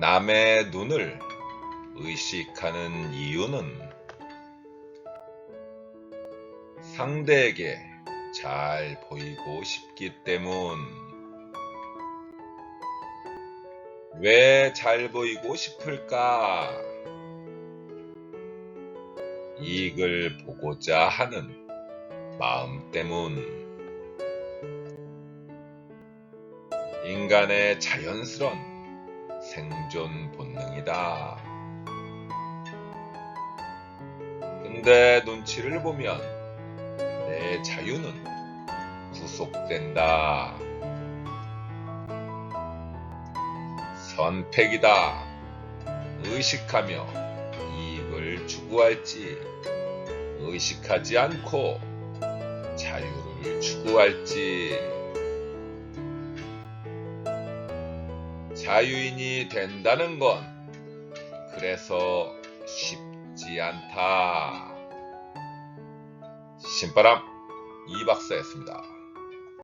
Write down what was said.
남의 눈을 의식하는 이유는 상대에게 잘 보이고 싶기 때문. 왜 잘 보이고 싶을까? 이익을 보고자 하는 마음 때문. 인간의 자연스런 생존 본능이다. 근데 눈치를 보면 내 자유는 구속된다. 선택이다. 의식하며 이익을 추구할지, 의식하지 않고 자유를 추구할지, 자유인이 된다는 건 그래서 쉽지 않다. 신바람 이 박사였습니다.